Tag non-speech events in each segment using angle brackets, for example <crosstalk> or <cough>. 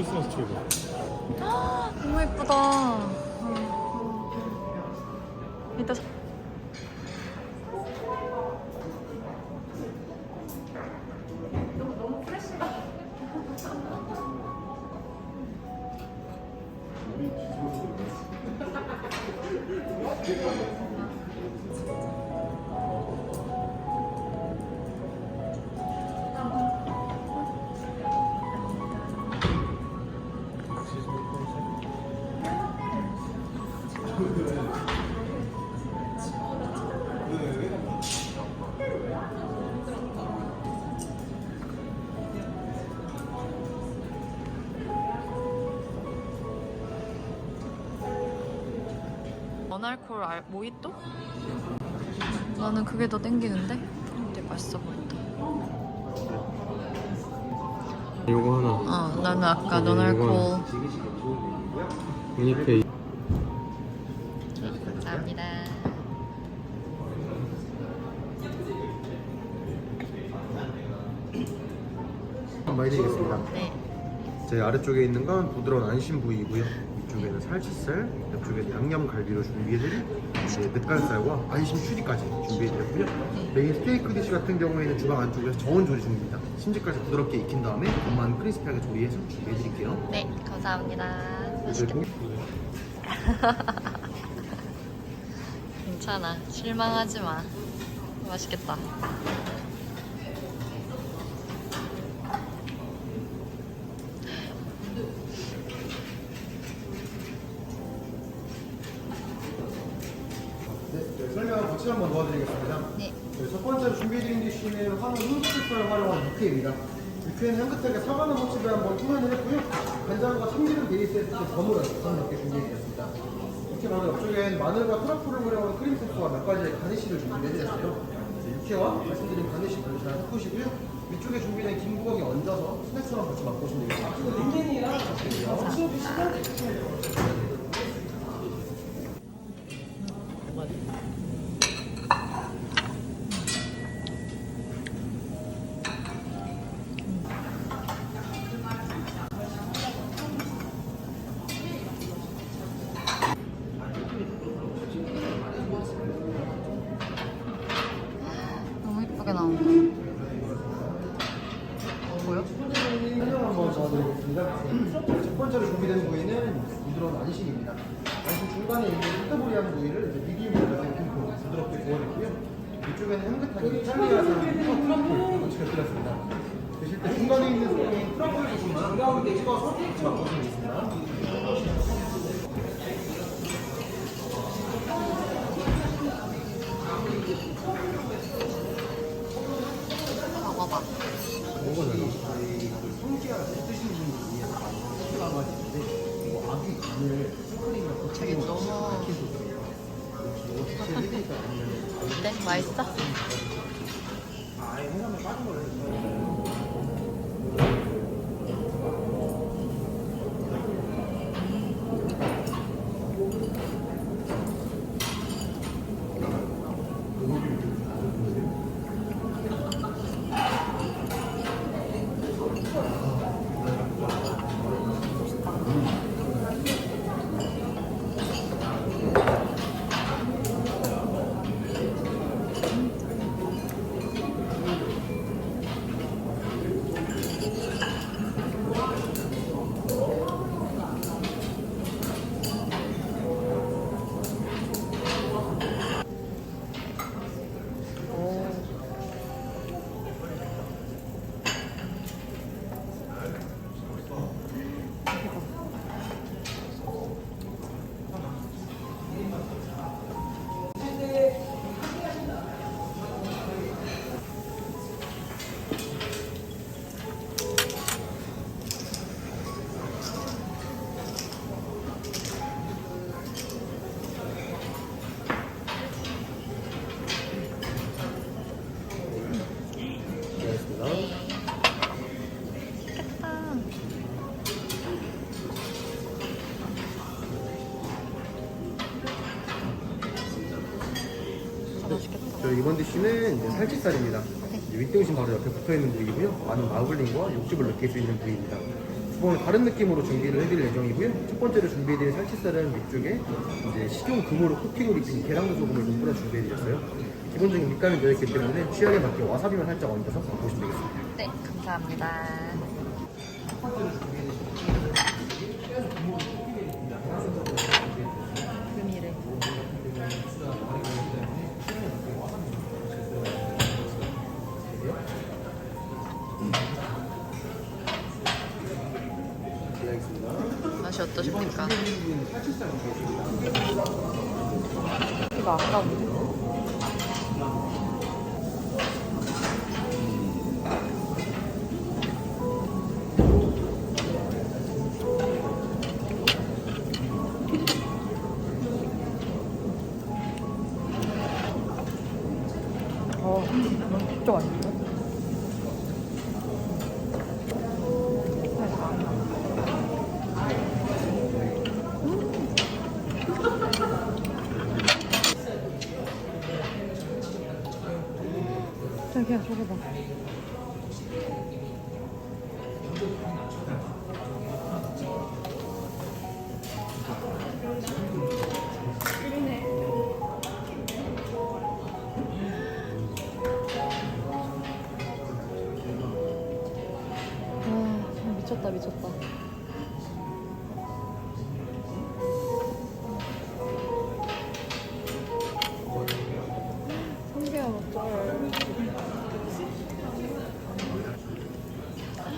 크리스마스 트리가. 너무 예쁘다. 이따 사- 원알콜 알, 모히또? 나는 그게 더 땡기는데? 되게 맛있어 보인다. 요거 하나. 어, 나는 아까 네, 논알콜. 유니페이. 감사합니다. 한번 해드리겠습니다. 네. 제 아래쪽에 있는 건 부드러운 안심 부위이고요. 이쪽에는 살치살, 옆쪽에는 양념 갈비로 준비해드린 이제 뱃가슴살과 안심 추리까지 준비해드렸고요. 메인 스테이크 디시 같은 경우에는 주방 안쪽에서 저온 조리 중입니다. 심지까지 부드럽게 익힌 다음에 겉만 크리스피하게 조리해서 준비해드릴게요. 네, 감사합니다. 맛있겠다. <laughs> 괜찮아. 실망하지 마. 맛있겠다. 네, 네, 설명 같이 한번 도와드리겠습니다. 네. 네, 첫 번째로 준비해드린 디쉬는 한우 눈치살 활용한 육회입니다. 육회는 향긋하게 사과나 모찌를 한번 투면을 했고요. 간장과 참기름 베이스에 버무려 전 몇개 준비해드렸습니다. 이렇게 바로 옆쪽엔 마늘과 트러플을 활용한 크림 소스와 몇 가지의 가니쉬를 준비해드렸어요. 네, 육회와 말씀드린 가니쉬 모두 잘 섞으시고요. 위쪽에 준비된 김부각에 얹어서 스낵처럼 같이 맛보시면 되겠습니다. 설명 한번 도와드리겠습니다. 첫 번째로 준비된 부위는 부드러운 안심입니다. 안심 중간에 있는 히터브리한 부위를 이제 미디움으로 이렇게 부드럽게 구워냈고요. 이쪽에는 향긋하게 이탈리아산 트러플 같이 곁들였습니다. 드실 때 중간에 있는 소금이 트러플 소스만 가운데 찍어서 맛보시면 되겠습니다. 어때? 맛있어? 이제 살치살입니다. 이제 윗등심 바로 옆에 붙어 있는 부위고요. 많은 마블링과 육즙을 느낄 수 있는 부위입니다. 두 번은 다른 느낌으로 준비를 해드릴 예정이고요. 첫 번째로 준비해드릴 살치살은 위쪽에 이제 식용 금으로 코팅을 입힌 계란도 소금을 좀 뿌려 준비해드렸어요. 기본적인 밑감이 되어 있기 때문에 취향에 맞게 와사비만 살짝 얹어서 먹으시면 되겠습니다. 네, 감사합니다. 금이래. 어떠십니까? 이거 아까운데? 어, 진짜 맛있어. 자기야, 저거 봐.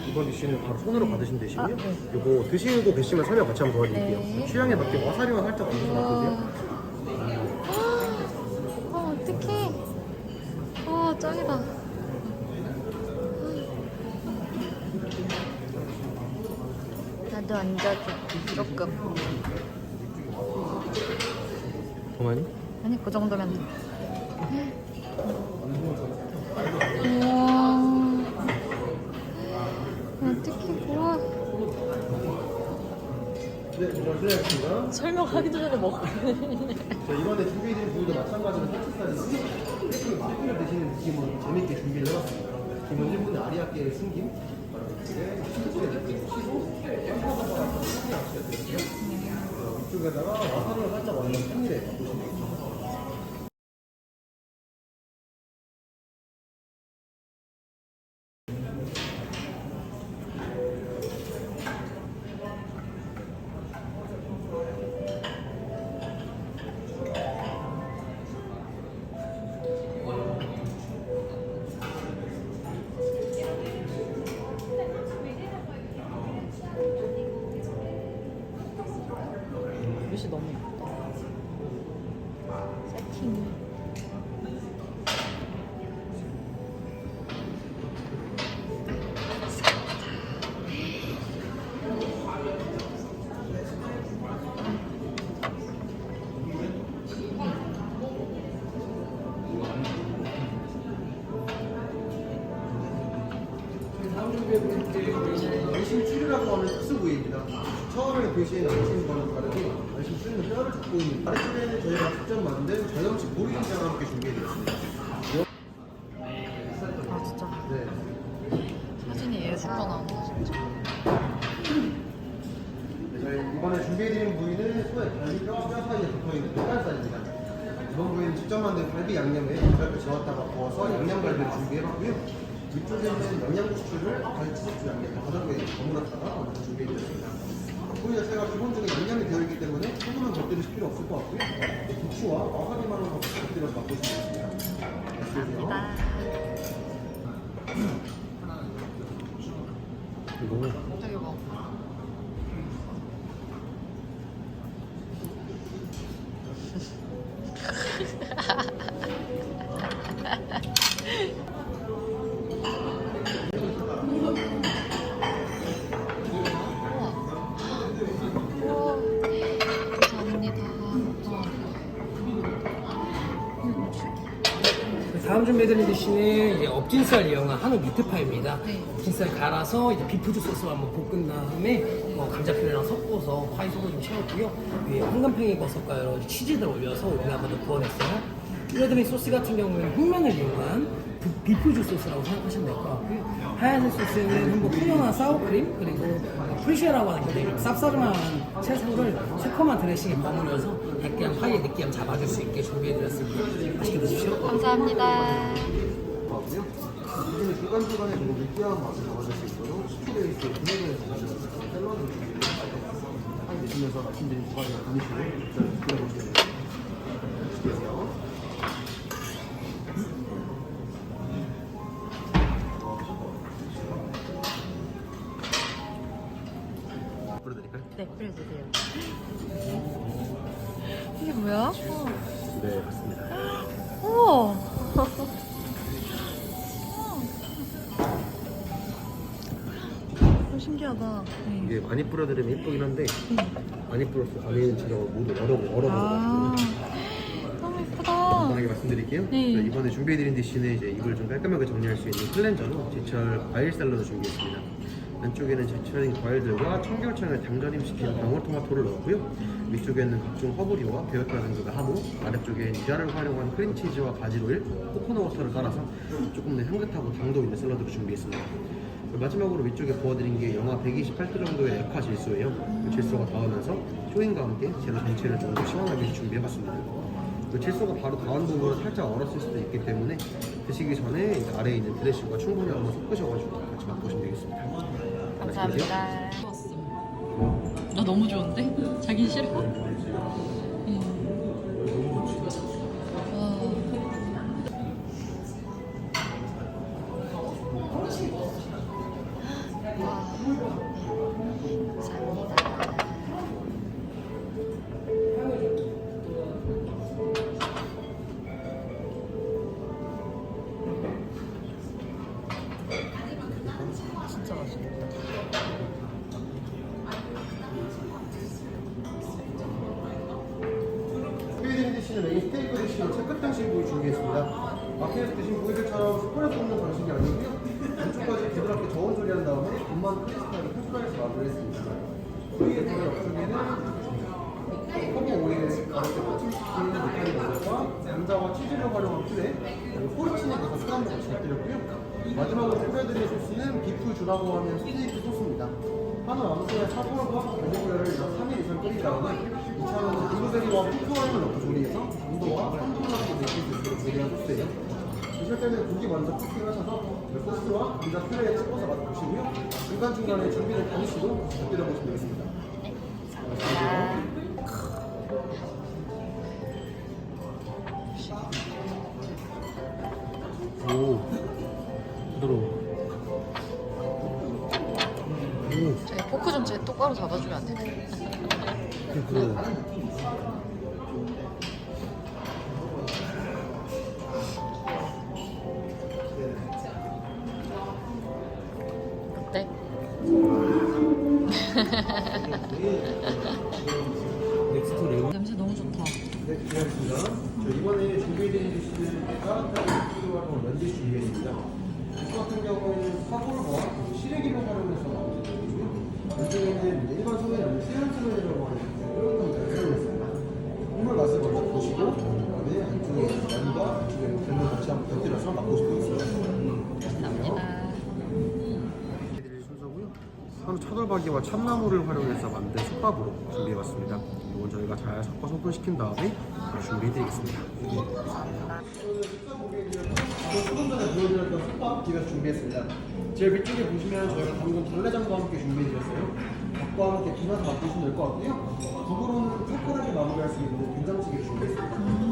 이번 디쉬는 바로 손으로 받으신 네. 이거 드시고 계시면 설명 같이 한번 도와드릴게요. 네. 취향에 맞게 와사비만 살짝 얹어서 놔두세요. 아, 어떡해. 아, 짱이다. 나도 얹어줘. 조금. 더 많이? 아니, 그 정도면 돼. 실례하겠습니다. 설명하기도 전에 먹어. 자, 이번에 준비해드린 부위도 마찬가지로 살치살인데 그 맛을 드시는 느낌으로 재밌게 준비를 해봤습니다. 기본 1분의 아리아케의 승김 바로 이쪽에 신수에 느낌 치고 위쪽에다가 와사비를 살짝 얹는 팬일에 바꾸시면. 나온다, 진짜. 네, 저희 이번에 준비해드린 부위는 소의 갈비뼈와 뼈 사이에 붙어있는 뼈갈살입니다. 이번 부위는 직접 만든 갈비 양념에 갈비 저었다가 구워서 양념갈비를 준비해봤고요. 위쪽에는 영양고추를 갈치고추 양념 가정에 버무렸다가 먼저 준비해드렸습니다. 부위 자체가 기본적인 양념이 되어있기 때문에 소금은 곁들이실 필요 없을 것 같고요. 고추와 와사비만으로 곁들여서 맛보시면 됩니다. 맛있으세요? 이거 저기 뭐. 우와. 감사합니다. 다음 준비해드린 디시는 업진살 이용한 한우 미트파입니다. 네. 업진살 갈아서 이제 비푸드 소스와 한번 볶은 다음에 어, 감자피레랑 섞어서 파이 속을 좀 채웠고요. 위에 황금팽이 버섯과 여러 가지 치즈를 올려서 오븐에 한번 더 구워냈어요. 준비해드린 소스 같은 경우에는 흑면을 이용한 비- 비프주 소스라고 생각하시면 될 것 같고요. 하얀색 소스는 한번 풍요한 사워크림 그리고 프리시아라고 하는 굉장히 쌉싸름한 채소를 새콤한 드레싱에 버무려서 느끼한 파이의 느끼함 잡아줄 수 있게 준비해드렸습니다. 맛있게 드십시오. 감사합니다. 요즘에 중간중간에 그리고 느끼한 맛을 잡아줄 수 있도록 스프 베이스 비네거에 담아주는 샐러드 한 드시면서 말씀드린 두 가지 담으시고 드시겠어요. 뿌려드릴까요? 네, 뿌려주세요. 이게 많이 뿌려드리면 예쁘긴 한데 많이 안에 있는 재료가 모두 얼어, 얼어버려가지고 아, 너무 예쁘다. 간단하게 말씀드릴게요. 네. 이번에 준비해드린 디쉬는 이제 입을 좀 깔끔하게 정리할 수 있는 클렌저로 제철 과일 샐러드 준비했습니다. 안쪽에는 제철인 과일들과 청결청을 당전임시킨 방울토마토를 넣었고요. 위쪽에는 각종 허브류와 베어타 등급의 하모, 아래쪽엔 유자를 활용한 크림치즈와 바질 오일, 코코넛 워터를 깔아서 조금 더 향긋하고 당도 있는 샐러드를 준비했습니다. 마지막으로 위쪽에 부어드린 게 영하 128도 정도의 액화 질소예요. 그 질소가 닿으면서 쇼잉과 함께 재료 전체를 좀 더 시원하게 준비해봤습니다. 그 질소가 바로 닿은 부분은 살짝 얼었을 수도 있기 때문에 드시기 전에 이제 아래에 있는 드레싱과 충분히 한번 섞으셔가지고 같이 맛보시면 되겠습니다. 감사합니다. 좋았음. 나 너무 좋은데? 자기 싫어? 치즈를 활용한 퓨레, 그리고 포르치니 버섯 수단도 같이 곁들였고요. 마지막으로 뿌려드린 소스는 비프 주라고 하는 스테이크 소스입니다. 한우 아무소의 사골과 베네구라를 3일 이상 끓인 다음에 2차로는 블루베리와 피크와인을 넣고 조리해서 당도와 산도라고 느낄 수 있도록 조리한 소스예요. 드실 때는 고기 먼저 코팅하셔서 그 소스와 감자 퓨레에 찍어서 맛보시고요. 중간중간에 준비된 가니쉬도 곁들여보시면 되겠습니다. 똑바로 잡아주면 안 돼? 되게 부드러워 어때? 넥스트 레몬 냄새 너무 좋다. 네, 기대하겠습니다. 저 이번에 준비해드린 디시는 따뜻한 면디시 준비했습니다. 디시 같은 경우에는 사골과 시래기를 활용해서 요. 왼쪽에는 이제 일반 아니라 세안 소면이라고 하는 끓여놓은 사용했습니다. 국물 맛을 먼저 보시고 그다음에 안쪽에 면과 안쪽에 면 같이 한번 곁들여서 맛보시면 되겠습니다. 감사합니다. 한우 차돌박이와 참나무를 활용해서 만든 솥밥으로 준비해봤습니다. 이건 저희가 잘 섞어서 오픈시킨 다음에 준비해드리겠습니다. 조금 전에 보여드렸던 솥밥 집에서 준비했습니다. 제일 위쪽에 보시면 저희가 방금 달래장과 함께 준비해드렸어요. 밥과 함께 비벼서 맛보시면 될 것 같고요. 국으로는 칼칼하게 마무리할 수 있는 된장찌개를 준비했습니다.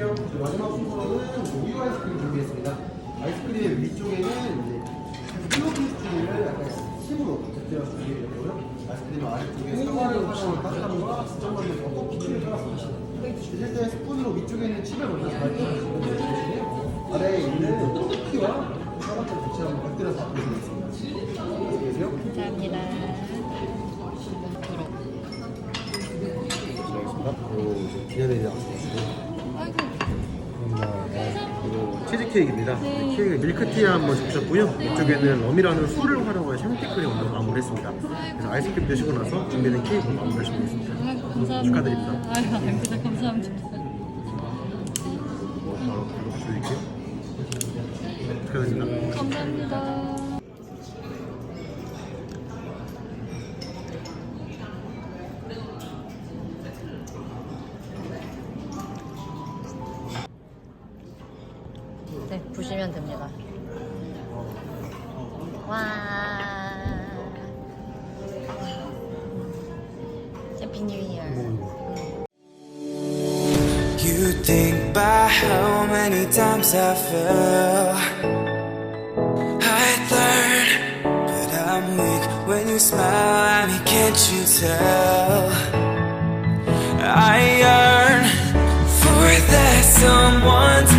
드릴게요. 이제 마지막 순서로는 우유 아이스크림 준비했습니다. 아이스크림 위쪽에는 이제 플로피스트를 약간 힘으로 곁들여서 준비해드렸고요. 아이스크림 아래쪽에 사과를 활용한 따뜻함과 지정받는 버터 피치를 깔았습니다. 드실 때 스푼으로 위쪽에 있는 칩을 먼저 잘 펴주시고 드시고요. 아래에 있는 쿠키와 사과를 같이 한번 곁들여서 되겠습니다. 안녕히 계세요. 감사합니다. 기념일이 나왔습니다. 아이고. 감사합니다. 그리고 치즈 케이크입니다. 네, 케이크 밀크티 한번 주셨고요. 이쪽에는 럼이라는 술을 활용한 샴페크림 한번 마무리했습니다. 그래서 아이스크림 드시고 나서 준비된 케이크 마무리하시면 되겠습니다. 감사합니다. 축하드립니다. 아유, 아닙니다. 감사합니다. 바로 드릴게요. 축하드립니다. 감사합니다. 네, 보시면 됩니다. 와. 해피 뉴 이어. You think by how many times I fell I learn But I'm weak when you smile at me Can't you tell I yearn For that someone to bear with